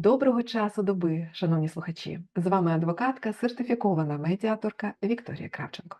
Доброго часу доби, шановні слухачі! З вами адвокатка, сертифікована медіаторка Вікторія Кравченко.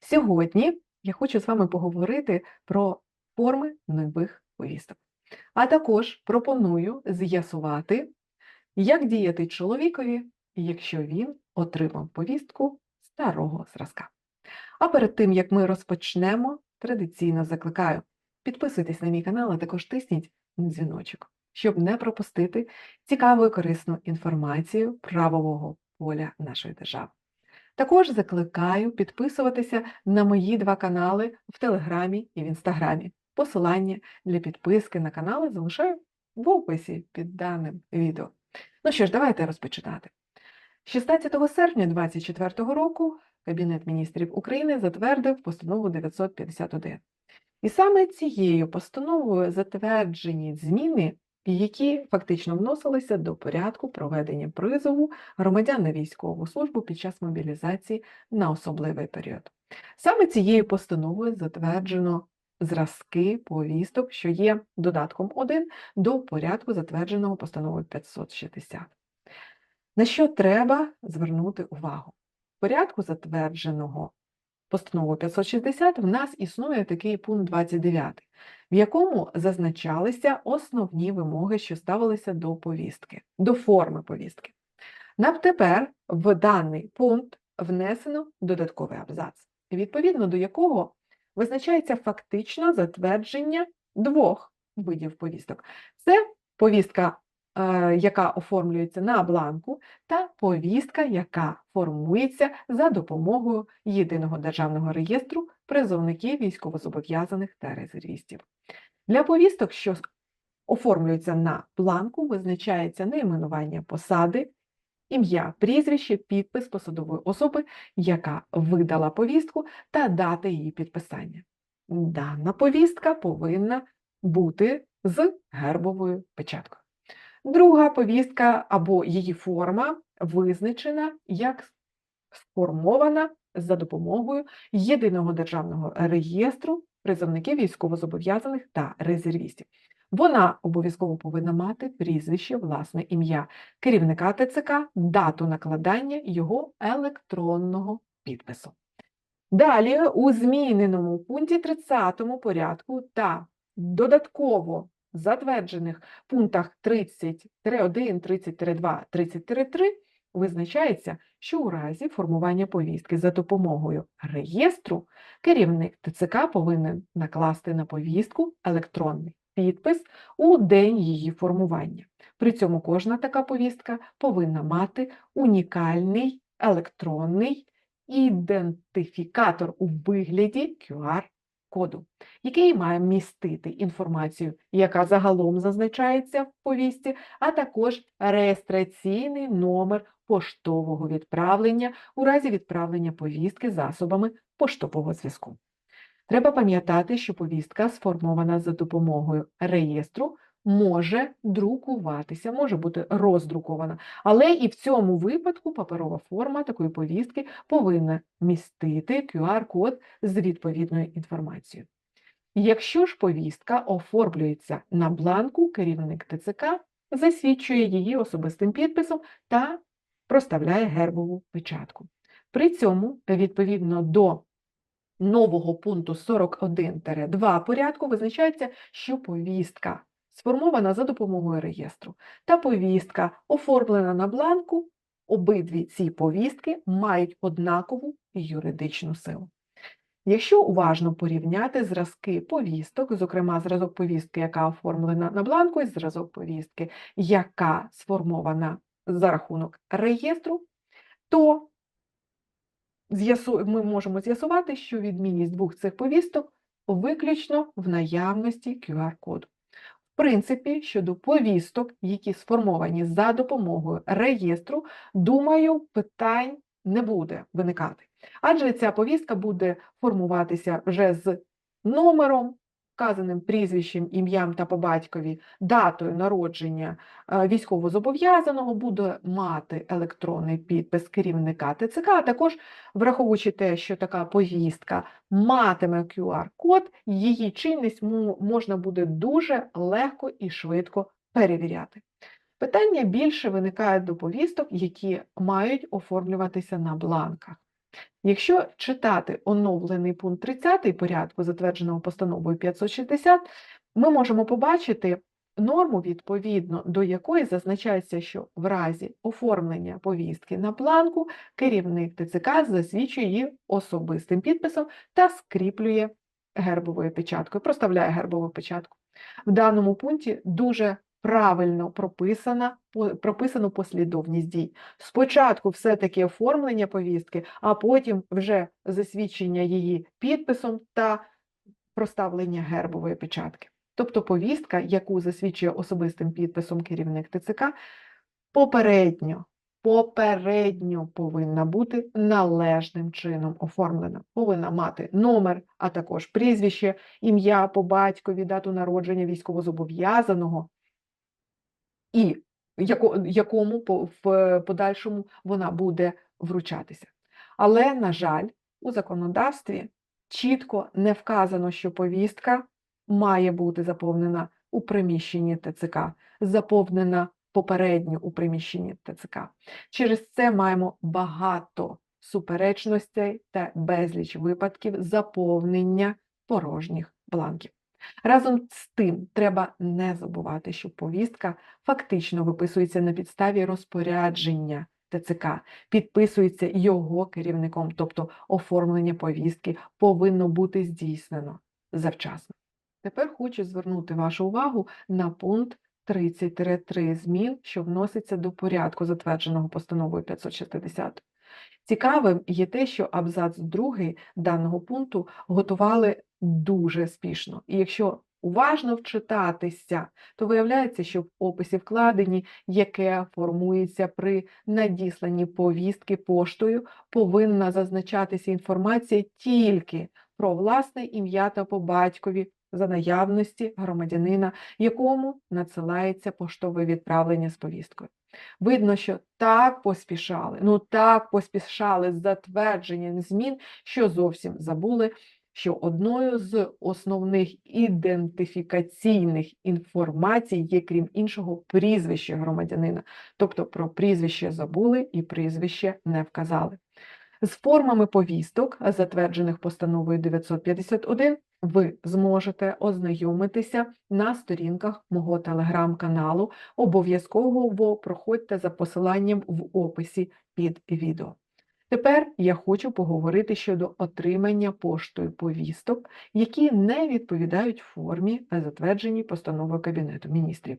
Сьогодні я хочу з вами поговорити про форми нових повісток, а також пропоную з'ясувати, як діяти чоловікові, якщо він отримав повістку старого зразка. А перед тим, як ми розпочнемо, традиційно закликаю підписуйтесь на мій канал, а також тисніть на дзвіночок щоб не пропустити цікаву і корисну інформацію правового поля нашої держави. Також закликаю підписуватися на мої два канали в Телеграмі і в Інстаграмі. Посилання для підписки на канали залишаю в описі під даним відео. Ну що ж, давайте розпочинати. 16 серпня 2024 року Кабінет міністрів України затвердив постанову 951. І саме цією постановою затверджені зміни які фактично вносилися до порядку проведення призову громадян на військову службу під час мобілізації на особливий період. Саме цією постановою затверджено зразки повісток, що є додатком 1 до порядку, затвердженого постановою 560. На що треба звернути увагу? В порядку затвердженого постановою 560 в нас існує такий пункт 29, в якому зазначалися основні вимоги, що ставилися до повістки, до форми повістки. Тепер в даний пункт внесено додатковий абзац, відповідно до якого визначається фактично затвердження двох видів повісток. Це повістка яка оформлюється на бланку, та повістка, яка формується за допомогою єдиного державного реєстру призовників військовозобов'язаних та резервістів. Для повісток, що оформлюються на бланку, визначається найменування посади, ім'я, прізвище, підпис посадової особи, яка видала повістку, та дата її підписання. Дана повістка повинна бути з гербовою печаткою. Друга повістка або її форма визначена як сформована за допомогою єдиного державного реєстру призовників військовозобов'язаних та резервістів. Вона обов'язково повинна мати прізвище, власне ім'я керівника ТЦК, дату накладання його електронного підпису. Далі у зміненому пункті 30 порядку та додатково затверджених пунктах 30-1, 30-2, 30-3 визначається, що у разі формування повістки за допомогою реєстру керівник ТЦК повинен накласти на повістку електронний підпис у день її формування. При цьому кожна така повістка повинна мати унікальний електронний ідентифікатор у вигляді QR коду, який має містити інформацію, яка загалом зазначається в повісті, а також реєстраційний номер поштового відправлення у разі відправлення повістки засобами поштового зв'язку. Треба пам'ятати, що повістка сформована за допомогою реєстру може друкуватися, може бути роздрукована. Але і в цьому випадку паперова форма такої повістки повинна містити QR-код з відповідною інформацією. Якщо ж повістка оформлюється на бланку, керівник ТЦК засвідчує її особистим підписом та проставляє гербову печатку. При цьому, відповідно до нового пункту 41-2 порядку, визначається, що повістка сформована за допомогою реєстру, та повістка, оформлена на бланку, обидві ці повістки мають однакову юридичну силу. Якщо уважно порівняти зразки повісток, зокрема зразок повістки, яка оформлена на бланку, і зразок повістки, яка сформована за рахунок реєстру, то ми можемо з'ясувати, що відмінність двох цих повісток виключно в наявності QR-коду принципі, щодо повісток, які сформовані за допомогою реєстру, думаю, питань не буде виникати. Адже ця повістка буде формуватися вже з номером вказаним прізвищем, ім'ям та по батькові, датою народження е, військовозобов'язаного буде мати електронний підпис керівника ТЦК, а також враховуючи те, що така повістка матиме QR-код, її чинність можна буде дуже легко і швидко перевіряти. Питання більше виникають до повісток, які мають оформлюватися на бланках. Якщо читати оновлений пункт 30 порядку, затвердженого постановою 560, ми можемо побачити норму, відповідно до якої зазначається, що в разі оформлення повістки на бланку керівник ТЦК засвідчує її особистим підписом та скріплює гербовою печаткою, проставляє гербову печатку. В даному пункті дуже правильно прописана, прописано послідовність дій. Спочатку все-таки оформлення повістки, а потім вже засвідчення її підписом та проставлення гербової печатки. Тобто повістка, яку засвідчує особистим підписом керівник ТЦК, попередньо, попередньо повинна бути належним чином оформлена. Повинна мати номер, а також прізвище, ім'я по батькові, дату народження військовозобов'язаного і якому в подальшому вона буде вручатися. Але, на жаль, у законодавстві чітко не вказано, що повістка має бути заповнена у приміщенні ТЦК, заповнена попередньо у приміщенні ТЦК. Через це маємо багато суперечностей та безліч випадків заповнення порожніх бланків. Разом з тим, треба не забувати, що повістка фактично виписується на підставі розпорядження ТЦК, підписується його керівником, тобто оформлення повістки повинно бути здійснено завчасно. Тепер хочу звернути вашу увагу на пункт 30-3 змін, що вноситься до порядку, затвердженого постановою 560. Цікавим є те, що абзац 2 даного пункту готували дуже спішно. І якщо уважно вчитатися, то виявляється, що в описі вкладені, яке формується при надісланні повістки поштою, повинна зазначатися інформація тільки про власне ім'я та по батькові за наявності громадянина, якому надсилається поштове відправлення з повісткою. Видно, що так поспішали, ну так поспішали з затвердженням змін, що зовсім забули, що одною з основних ідентифікаційних інформацій є, крім іншого, прізвище громадянина. Тобто про прізвище забули і прізвище не вказали. З формами повісток, затверджених постановою 951, ви зможете ознайомитися на сторінках мого телеграм-каналу. Обов'язково проходьте за посиланням в описі під відео. Тепер я хочу поговорити щодо отримання поштою повісток, які не відповідають формі, затвердженій постановою Кабінету міністрів.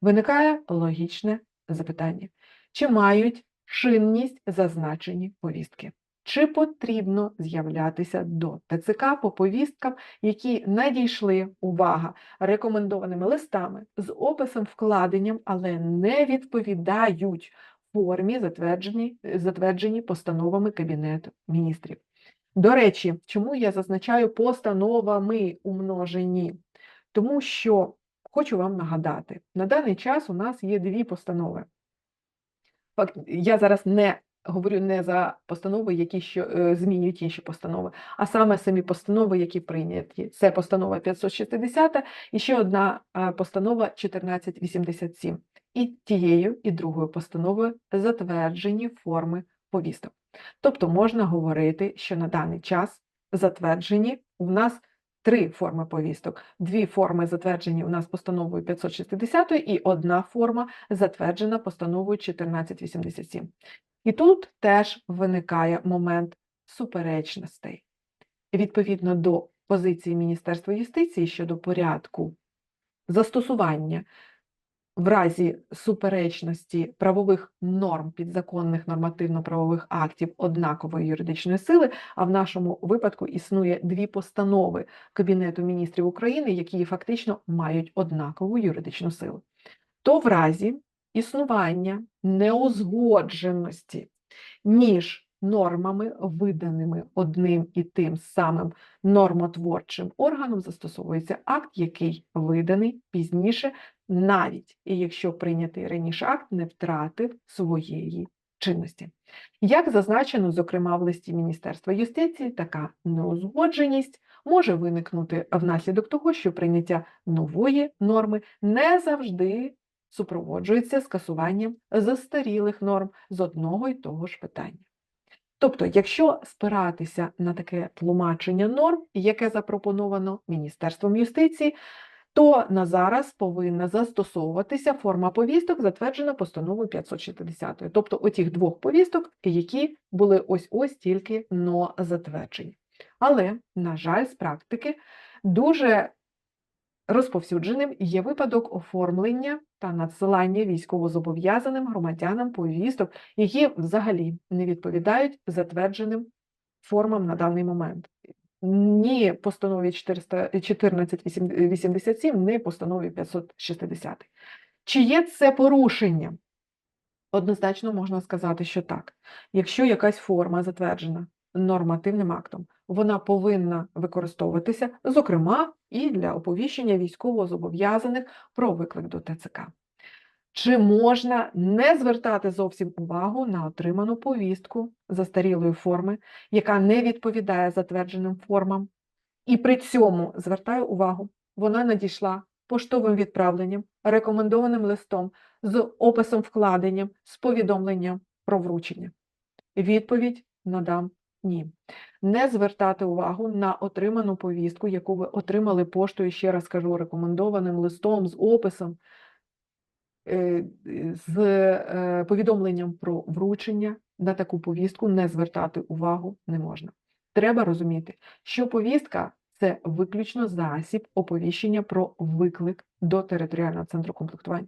Виникає логічне запитання: чи мають чинність зазначені повістки? Чи потрібно з'являтися до ТЦК по повісткам, які надійшли, увага, рекомендованими листами з описом вкладенням, але не відповідають формі, затвердженій затверджені постановами Кабінету міністрів. До речі, чому я зазначаю постановами умножені? Тому що хочу вам нагадати, на даний час у нас є дві постанови. Я зараз не говорю не за постанови, які що, е, змінюють інші постанови, а саме самі постанови, які прийняті. Це постанова 560 і ще одна е, постанова 1487. І тією, і другою постановою затверджені форми повісток. Тобто можна говорити, що на даний час затверджені у нас три форми повісток. Дві форми затверджені у нас постановою 560 і одна форма затверджена постановою 1487. І тут теж виникає момент суперечностей. Відповідно до позиції Міністерства юстиції щодо порядку застосування в разі суперечності правових норм підзаконних нормативно-правових актів однакової юридичної сили, а в нашому випадку існує дві постанови Кабінету міністрів України, які фактично мають однакову юридичну силу. То в разі існування неузгодженості між нормами, виданими одним і тим самим нормотворчим органом, застосовується акт, який виданий пізніше, навіть якщо прийнятий раніше акт не втратив своєї чинності. Як зазначено, зокрема, в листі Міністерства юстиції, така неузгодженість може виникнути внаслідок того, що прийняття нової норми не завжди супроводжується скасуванням застарілих норм з одного й того ж питання. Тобто, якщо спиратися на таке тлумачення норм, яке запропоновано Міністерством юстиції, то на зараз повинна застосовуватися форма повісток, затверджена постановою 560. Тобто отіх двох повісток, які були ось-ось тільки но затверджені. Але, на жаль, з практики дуже розповсюдженим є випадок оформлення та надсилання військовозобов'язаним громадянам повісток, які взагалі не відповідають затвердженим формам на даний момент. Ні постанові 1487, ні постанові 560. Чи є це порушення? Однозначно можна сказати, що так. Якщо якась форма затверджена нормативним актом, вона повинна використовуватися, зокрема, і для оповіщення військовозобов'язаних про виклик до ТЦК. Чи можна не звертати зовсім увагу на отриману повістку застарілої форми, яка не відповідає затвердженим формам, і при цьому звертаю увагу, вона надійшла поштовим відправленням, рекомендованим листом з описом вкладенням, з повідомленням про вручення? Відповідь надам ні. Не звертати увагу на отриману повістку, яку ви отримали поштою, ще раз кажу, рекомендованим листом з описом, е, з е, повідомленням про вручення на таку повістку не звертати увагу не можна. Треба розуміти, що повістка це виключно засіб оповіщення про виклик до територіального центру комплектування.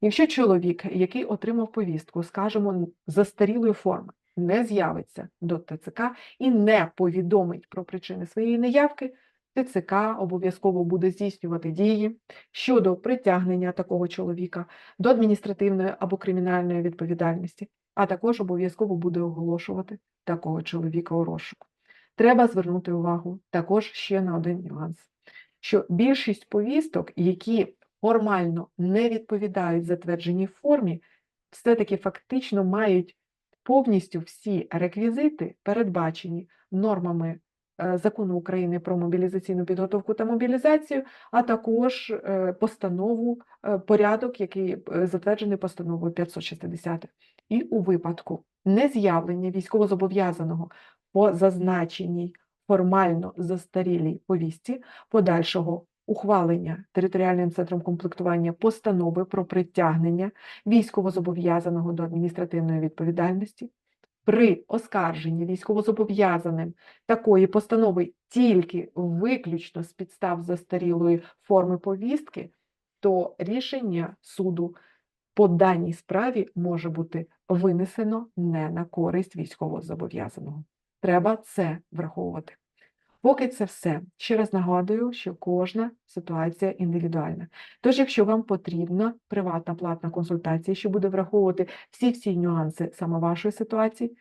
Якщо чоловік, який отримав повістку, скажімо, застарілої форми, не з'явиться до ТЦК і не повідомить про причини своєї неявки, ТЦК обов'язково буде здійснювати дії щодо притягнення такого чоловіка до адміністративної або кримінальної відповідальності, а також обов'язково буде оголошувати такого чоловіка у розшуку. Треба звернути увагу також ще на один нюанс, що більшість повісток, які формально не відповідають затвердженій формі, все-таки фактично мають повністю всі реквізити, передбачені нормами е, Закону України про мобілізаційну підготовку та мобілізацію, а також е, постанову, е, порядок, який затверджений постановою 560. І у випадку нез'явлення військовозобов'язаного по зазначеній формально застарілій повістці подальшого ухвалення територіальним центром комплектування постанови про притягнення військовозобов'язаного до адміністративної відповідальності. При оскарженні військовозобов'язаним такої постанови тільки виключно з підстав застарілої форми повістки, то рішення суду по даній справі може бути винесено не на користь військовозобов'язаного. Треба це враховувати. Поки це все. Ще раз нагадую, що кожна ситуація індивідуальна. Тож, якщо вам потрібна приватна платна консультація, що буде враховувати всі всі нюанси саме вашої ситуації,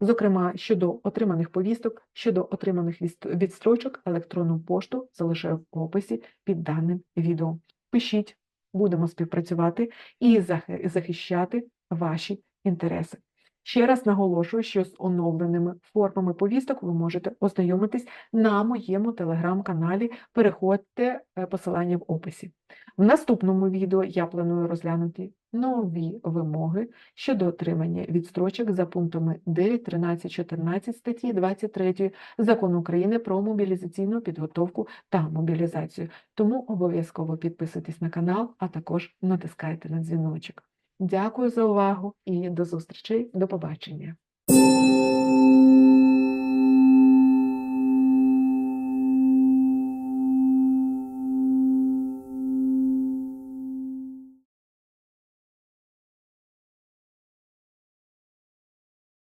зокрема щодо отриманих повісток, щодо отриманих відстрочок, електронну пошту залишаю в описі під даним відео. Пишіть, будемо співпрацювати і захищати ваші інтереси. Ще раз наголошую, що з оновленими формами повісток ви можете ознайомитись на моєму телеграм-каналі. Переходьте е, посилання в описі. В наступному відео я планую розглянути нові вимоги щодо отримання відстрочок за пунктами 9, 13, 14 статті 23 Закону України про мобілізаційну підготовку та мобілізацію. Тому обов'язково підписуйтесь на канал, а також натискайте на дзвіночок. Дякую за увагу і до зустрічей, до побачення!